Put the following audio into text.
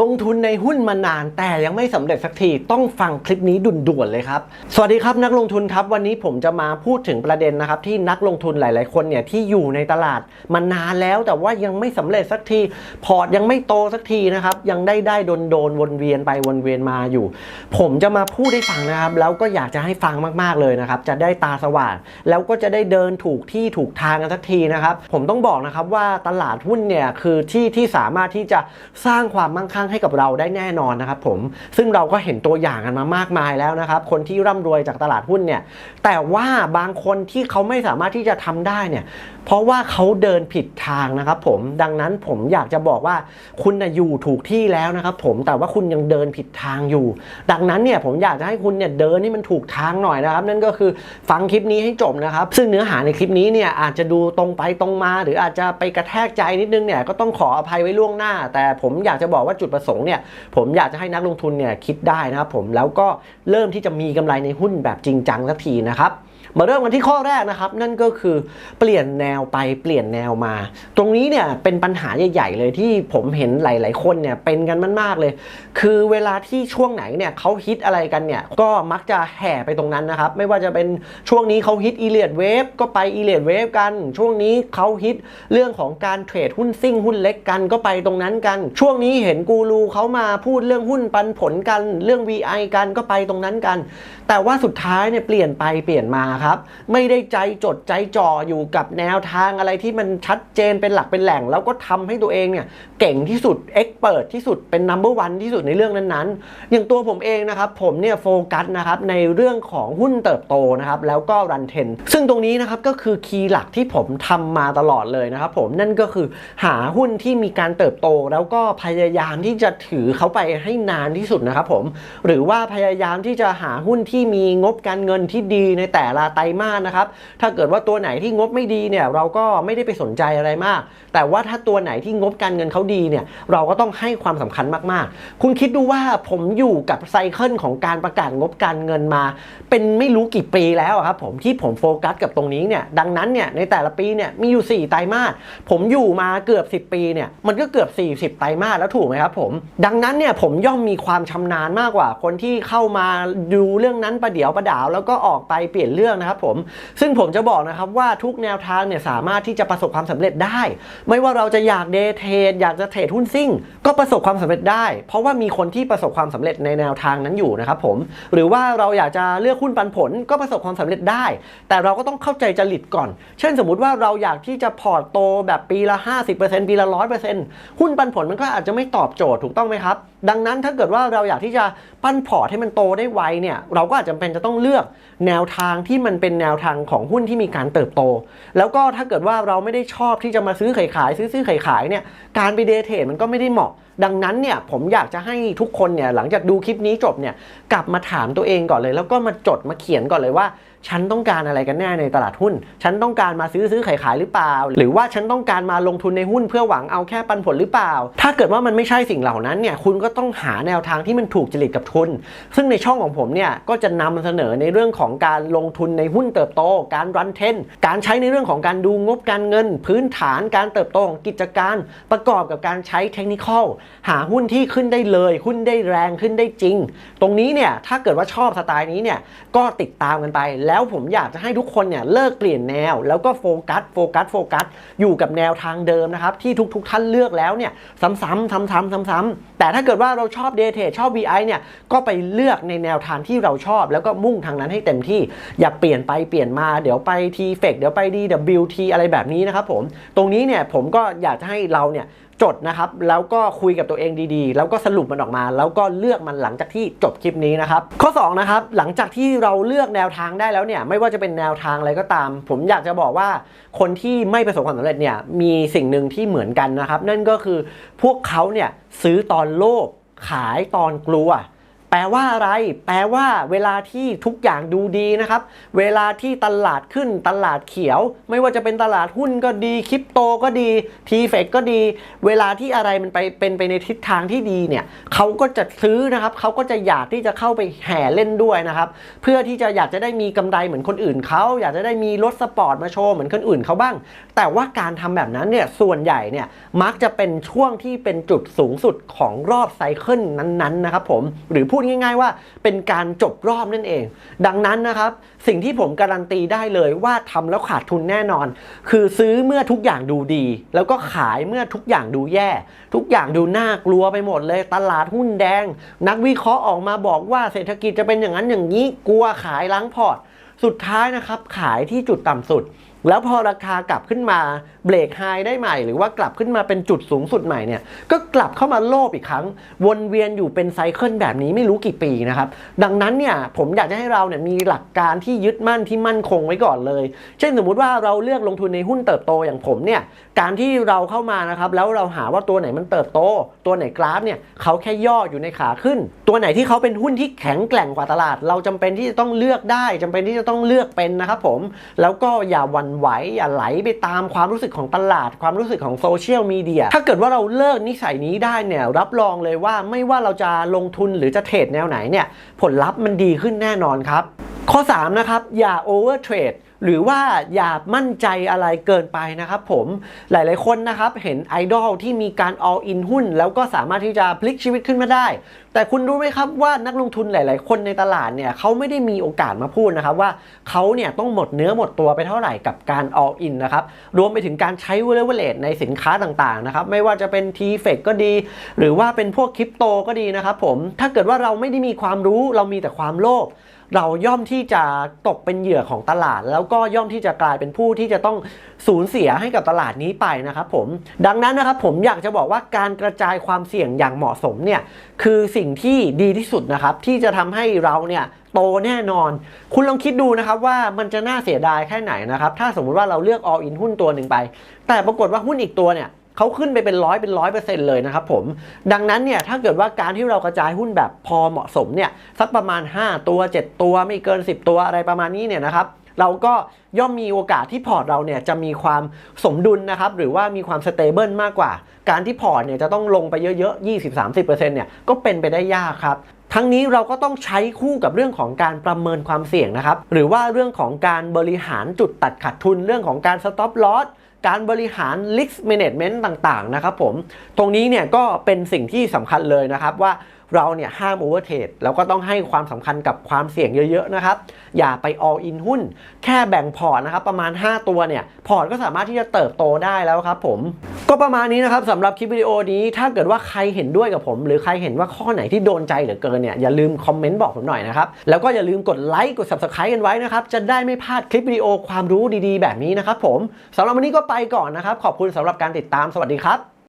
ลงทุนในหุ้นมานานแต่ยังไม่สำเร็จสักทีต้องฟังคลิปนี้ด่วนๆเลยครับ สวัสดีครับนักลงทุนครับวันนี้ผมจะมาพูดถึงประเด็นนะครับที่นักลงทุนหลายๆคนเนี่ยที่อยู่ในตลาดมานานแล้ว แต่ว่ายังไม่สำเร็จสักทีพอร์ตยังไม่โตสักทีนะครับยังได้ได้โดนโดนวนเวียนไปวนเวียนมาอยู่ ผมจะมาพูดให้ฟังนะครับ แล้วก็อยากจะให้ฟังมากๆเลยนะครับจะได้ตาสว่างแล้วก็จะได้เดินถูกที่ถูกทางกันสักทีนะครับผมต้องบอกนะครับว่าตลาดหุ้นเนี่ยคือที่ที่สามารถที่จะสร้างความมั่งคั่งให้กับเราได้แน่นอนนะครับผมซึ่งเราก็เห็นตัวอย่างกันมามากมายแล้วนะครับ คนที่ร่ำรวยจากตลาดหุ้นเนี่ยแต่ว่าบางคนที่เขาไม่สามารถที่จะทำได้เนี่ยเพราะว่าเขาเดินผิดทางนะครับผมดังนั้นผมอยากจะบอกว่าคุณนะอยู่ถูกที่แล้วนะครับผมแต่ว่าคุณยังเดินผิดทางอยู่ ดังนั้นเนี่ยผมอยากจะให้คุณเนี่ยเดินให้มันถูกทางหน่อยนะครับ นั่นก็คือฟังคลิปนี้ให้จบนะครับ ซึ่งเนื้อหาในคลิปนี้เนี่ยอาจจะดูตรงไปตรงมา หรืออาจจะไปกระแทกใจนิดนึงเนี่ยก็ต้องขออภัยไว้ล่วงหน้า แต่ผมอยากจะบอกว่าจุดประสงค์เนี่ยผมอยากจะให้นักลงทุนเนี่ยคิดได้นะครับผมแล้วก็เริ่มที่จะมีกำไรในหุ้นแบบจริงจังสักทีนะครับ มาเริ่มกันที่ข้อแรกนะครับ นั่นก็คือเปลี่ยนแนวไปเปลี่ยนแนวมา ตรงนี้เนี่ยเป็นปัญหาใหญ่ๆเลยที่ผมเห็นหลาย ๆ คนเนี่ยเป็นกันมากๆเลย คือเวลาที่ช่วงไหนเนี่ยเขาฮิตอะไรกันเนี่ยก็มักจะแห่ไปตรงนั้นนะครับ ไม่ว่าจะเป็นช่วงนี้เขาฮิตอีเลียดเวฟก็ไปอีเลียดเวฟกัน ช่วงนี้เขาฮิตเรื่องของการเทรดหุ้นซิ่งหุ้นเล็กกันก็ไปตรงนั้นกัน ช่วงนี้เห็นกูรูเขามาพูดเรื่องหุ้นปันผลกัน เรื่อง VI กันก็ไปตรงนั้นกัน แต่ว่าสุดท้ายเนี่ยเปลี่ยนไปเปลี่ยนมาครับไม่ได้ใจจดใจจ่ออยู่กับแนวทางอะไรที่มันชัดเจนเป็นหลักเป็นแหล่ง แล้วก็ทำให้ตัวเองเนี่ยเก่งที่สุดเอ็กเปิดที่สุดเป็นนัมเบอร์วันที่สุดในเรื่องนั้นๆ อย่างตัวผมเองนะครับ ผมเนี่ยโฟกัสนะครับในเรื่องของหุ้นเติบโตนะครับ แล้วก็รันเทน ซึ่งตรงนี้นะครับก็คือคีย์หลักที่ผมทำมาตลอดเลยนะครับผมนั่นก็คือหาหุ้นที่มีการเติบโต แล้วก็พยายามที่จะถือเขาไปให้นานที่สุดนะครับผมหรือว่าพยายามที่จะหาหุ้นที่มีงบการเงินที่ดีในแต่ละไตรมาสนะครับ ถ้าเกิดว่าตัวไหนที่งบไม่ดีเนี่ยเราก็ไม่ได้ไปสนใจอะไรมาก แต่ว่าถ้าตัวไหนที่งบการเงินเขาดีเนี่ยเราก็ต้องให้ความสำคัญมากๆ คุณคิดดูว่าผมอยู่กับไซเคิลของการประกาศงบการเงินมา เป็นไม่รู้กี่ปีแล้วครับผมที่ผมโฟกัสกับตรงนี้เนี่ยดังนั้นเนี่ยในแต่ละปีเนี่ยมีอยู่ 4 ไตรมาสผมอยู่มาเกือบ 10 ปีเนี่ยมันก็เกือบ 40 ไตรมาสแล้วถูกไหมครับผม ดังนั้นเนี่ยผมย่อมมีความชำนาญมากกว่า คนที่เข้ามาดูเรื่องนั้นประเดี๋ยวประดาว แล้วก็ออกไปเปลี่ยนเรื่องนะครับผม ซึ่งผมจะบอกนะครับว่าทุกแนวทางเนี่ยสามารถที่จะประสบความสำเร็จได้ ไม่ว่าเราจะอยากเดเทรดอยากจะเทรดหุ้นซิ่ง ก็ประสบความสำเร็จได้ เพราะว่ามีคนที่ประสบความสำเร็จในแนวทางนั้นอยู่นะครับผม หรือว่าเราอยากจะเลือกหุ้นปันผลก็ประสบความสำเร็จได้ แต่เราก็ต้องเข้าใจจริตก่อน เช่นสมมุติว่าเราอยากที่จะพอร์ตโตแบบปีละ 50%ปีละ 100%หุ้นปันผลมันก็อาจจะไม่ตอบโจทย์ถูกต้องไหมครับดังนั้นถ้าเกิดว่าเราอยากที่จะปั้นพอร์ตให้มันโตได้ไวเนี่ยเราก็อาจจะเป็นจะต้องเลือกแนวทางที่มันเป็นแนวทางของหุ้นที่มีการเติบโต แล้วก็ถ้าเกิดว่าเราไม่ได้ชอบที่จะมาซื้อขายขาย ซื้อซื้อขายขายเนี่ยการไปเดทเทรดมันก็ไม่ได้เหมาะ ดังนั้นเนี่ยผมอยากจะให้ทุกคนเนี่ยหลังจากดูคลิปนี้จบเนี่ยกลับมาถามตัวเองก่อนเลย แล้วก็มาจดมาเขียนก่อนเลยว่า ฉันต้องการอะไรกันแน่ในตลาดหุ้น ฉันต้องการมาซื้อซื้อขายขายหรือเปล่า หรือว่าฉันต้องการมาลงทุนในหุ้นเพื่อหวังเอาแค่ปันผลหรือเปล่า ถ้าเกิดว่ามันไม่ใช่สิ่งเหล่านั้นเนี่ยคุณก็ต้องหาแนวทางที่มันถูกจริตกับทุน ซึ่งในช่องของผมเนี่ยก็จะนำเสนอในเรื่องของการลงทุนในหุ้นเติบโต การรันเทนการใช้ในเรื่องของการดูงบการเงิน พื้นฐานการเติบโตของกิจการประกอบกับการใช้เทคนิคอลหาหุ้นที่ขึ้นได้เลยหุ้นได้แรงขึ้นได้จริง ตรงนี้เนี่ยถ้าเกิดว่าชอบสไตล์นี้เนี่ยก็ติดตามกันไปแล้แล้วผมอยากจะให้ทุกคนเนี่ยเลิกเปลี่ยนแนว แล้วก็โฟกัสโฟกัสโฟกัสอยู่กับแนวทางเดิมนะครับที่ทุกๆท่านเลือกแล้วเนี่ยซ้ำๆซ้ำๆซ้ำๆแต่ถ้าเกิดว่าเราชอบเดทเทชอบ VI เนี่ยก็ไปเลือกในแนวทางที่เราชอบ แล้วก็มุ่งทางนั้นให้เต็มที่อย่าเปลี่ยนไปเปลี่ยนมาเดี๋ยวไปทีเฟกเดี๋ยวไป DWT อะไรแบบนี้นะครับผมตรงนี้เนี่ยผมก็อยากจะให้เราเนี่ย จดนะครับ แล้วก็คุยกับตัวเองดีๆ แล้วก็สรุปมันออกมา แล้วก็เลือกมันหลังจากที่จบคลิปนี้นะครับ ข้อ2นะครับหลังจากที่เราเลือกแนวทางได้แล้วเนี่ยไม่ว่าจะเป็นแนวทางอะไรก็ตาม ผมอยากจะบอกว่าคนที่ไม่ประสบความสำเร็จเนี่ยมีสิ่งหนึ่งที่เหมือนกันนะครับ นั่นก็คือพวกเขาเนี่ยซื้อตอนโลภขายตอนกลัว ลว่าอะไร แปลว่าเวลาที่ทุกอย่างดูดีนะครับ เวลาที่ตลาดขึ้นตลาดเขียว ไม่ว่าจะเป็นตลาดหุ้นก็ดีคริปโตก็ดีทีเฟกก็ดี เวลาที่อะไรมันไปเป็นไปในทิศทางที่ดีเนี่ยเขาก็จะซื้อนะครับเขาก็จะอยากที่จะเข้าไปแห่เล่นด้วยนะครับ เพื่อที่จะอยากจะได้มีกำไรเหมือนคนอื่นเขาอยากจะได้มีรถสปอร์ตมาโชว์เหมือนคนอื่นเขาบ้าง แต่ว่าการทำแบบนั้นเนี่ยส่วนใหญ่เนี่ยมักจะเป็นช่วงที่เป็นจุดสูงสุดของรอบไซเคิลนั้นๆนะครับผมหรือพูดง่ายๆว่าเป็นการจบรอบนั่นเอง ดังนั้นนะครับ สิ่งที่ผมการันตีได้เลยว่าทำแล้วขาดทุนแน่นอน คือซื้อเมื่อทุกอย่างดูดี แล้วก็ขายเมื่อทุกอย่างดูแย่ ทุกอย่างดูน่ากลัวไปหมดเลย ตลาดหุ้นแดง นักวิเคราะห์ออกมาบอกว่าเศรษฐกิจจะเป็นอย่างนั้นอย่างนี้กลัวขายล้างพอร์ตสุดท้ายนะครับขายที่จุดต่ำสุด แล้วพอราคากลับขึ้นมาเบรกไฮได้ใหม่ หรือว่ากลับขึ้นมาเป็นจุดสูงสุดใหม่เนี่ยก็กลับเข้ามาโลภอีกครั้ง วนเวียนอยู่เป็นไซเคิลแบบนี้ไม่รู้กี่ปีนะครับ ดังนั้นเนี่ยผมอยากจะให้เราเนี่ยมีหลักการที่ยึดมั่นที่มั่นคงไว้ก่อนเลย เช่นสมมุติว่าเราเลือกลงทุนในหุ้นเติบโตอย่างผมเนี่ยการที่เราเข้ามานะครับแล้วเราหาว่าตัวไหนมันเติบโต ตัวไหนกราฟเนี่ยเขาแค่ย่ออยู่ในขาขึ้น ตัวไหนที่เขาเป็นหุ้นที่แข็งแกร่งกว่าตลาด เราจำเป็นที่จะต้องเลือกได้จำเป็นที่จะต้องเลือกเป็นนะครับผมแล้วก็อย่าวันไหวอย่าไหลไปตามความรู้สึกของตลาด ความรู้สึกของโซเชียลมีเดียถ้าเกิดว่าเราเลิกนิสัยนี้ได้เนี่ยรับรองเลยว่าไม่ว่าเราจะลงทุนหรือจะเทรดแนวไหนเนี่ยผลลัพธ์มันดีขึ้นแน่นอนครับ ข้อ 3 นะครับ อย่าโอเวอร์เทรดหรือว่าอย่ามั่นใจอะไรเกินไปนะครับผมหลายๆคนนะครับเห็นไอดอลที่มีการ all in หุ้น แล้วก็สามารถที่จะพลิกชีวิตขึ้นมาได้ แต่คุณรู้ไหมครับว่านักลงทุนหลาย ๆ คนในตลาดเนี่ยเขาไม่ได้มีโอกาสมาพูดนะครับว่าเขาเนี่ยต้องหมดเนื้อหมดตัวไปเท่าไหร่กับการ all in นะครับรวมไปถึงการใช้ leverage ในสินค้าต่าง ๆ นะครับไม่ว่าจะเป็น t f e c ก็ดี หรือว่าเป็นพวกคริปโตก็ดีนะครับผมถ้าเกิดว่าเราไม่ได้มีความรู้เรามีแต่ความโลภเราย่อมที่จะตกเป็นเหยื่อของตลาด แล้วก็ย่อมที่จะกลายเป็นผู้ที่จะต้องสูญเสียให้กับตลาดนี้ไปนะครับผมดังนั้นนะครับผมอยากจะบอกว่าการกระจายความเสี่ยงอย่างเหมาะสมเนี่ยคือสิ่งที่ดีที่สุดนะครับ ที่จะทำให้เราเนี่ยโตแน่นอน คุณลองคิดดูนะครับว่ามันจะน่าเสียดายแค่ไหนนะครับ ถ้าสมมุติว่าเราเลือก all in หุ้นตัวหนึ่งไป แต่ปรากฏว่าหุ้นอีกตัวเนี่ยเขาขึ้นไปเป็นร้อยเป็นร้อยเปอร์เซ็นต์เลยนะครับผม ดังนั้นเนี่ยถ้าเกิดว่าการที่เรากระจายหุ้นแบบพอเหมาะสมเนี่ยสักประมาณ 5 ตัว 7 ตัวไม่เกิน 10 ตัวอะไรประมาณนี้เนี่ยนะครับ เราก็ย่อมมีโอกาสที่พอร์ตเราเนี่ยจะมีความสมดุลนะครับ หรือว่ามีความสเตเบิลมากกว่า การที่พอร์ตเนี่ยจะต้องลงไปเยอะๆ 20-30%เนี่ยก็เป็นไปได้ยากครับทั้งนี้เราก็ต้องใช้คู่กับเรื่องของการประเมินความเสี่ยงนะครับ หรือว่าเรื่องของการบริหารจุดตัดขาดทุนเรื่องของการ stop loss การบริหาร risk management ต่างๆ นะครับผม ตรงนี้เนี่ยก็เป็นสิ่งที่สำคัญเลยนะครับว่าเราเนี่ยห้ามโอเวอร์เทรดแล้วก็ต้องให้ความสำคัญกับความเสี่ยงเยอะๆนะครับ อย่าไป all in หุ้น แค่แบ่งพอร์ตนะครับ ประมาณ 5 ตัวเนี่ย พอร์ตก็สามารถที่จะเติบโตได้แล้วครับผม ก็ประมาณนี้นะครับสำหรับคลิปวิดีโอนี้ ถ้าเกิดว่าใครเห็นด้วยกับผม หรือใครเห็นว่าข้อไหนที่โดนใจเหลือเกินเนี่ยอย่าลืมคอมเมนต์บอกผมหน่อยนะครับแล้วก็อย่าลืมกดไลค์กด subscribe กันไว้นะครับจะได้ไม่พลาดคลิปวิดีโอความรู้ดีๆ แบบนี้นะครับผมสำหรับวันนี้ก็ไปก่อนนะครับขอบคุณสำหรับการติดตามสวัสดีครับ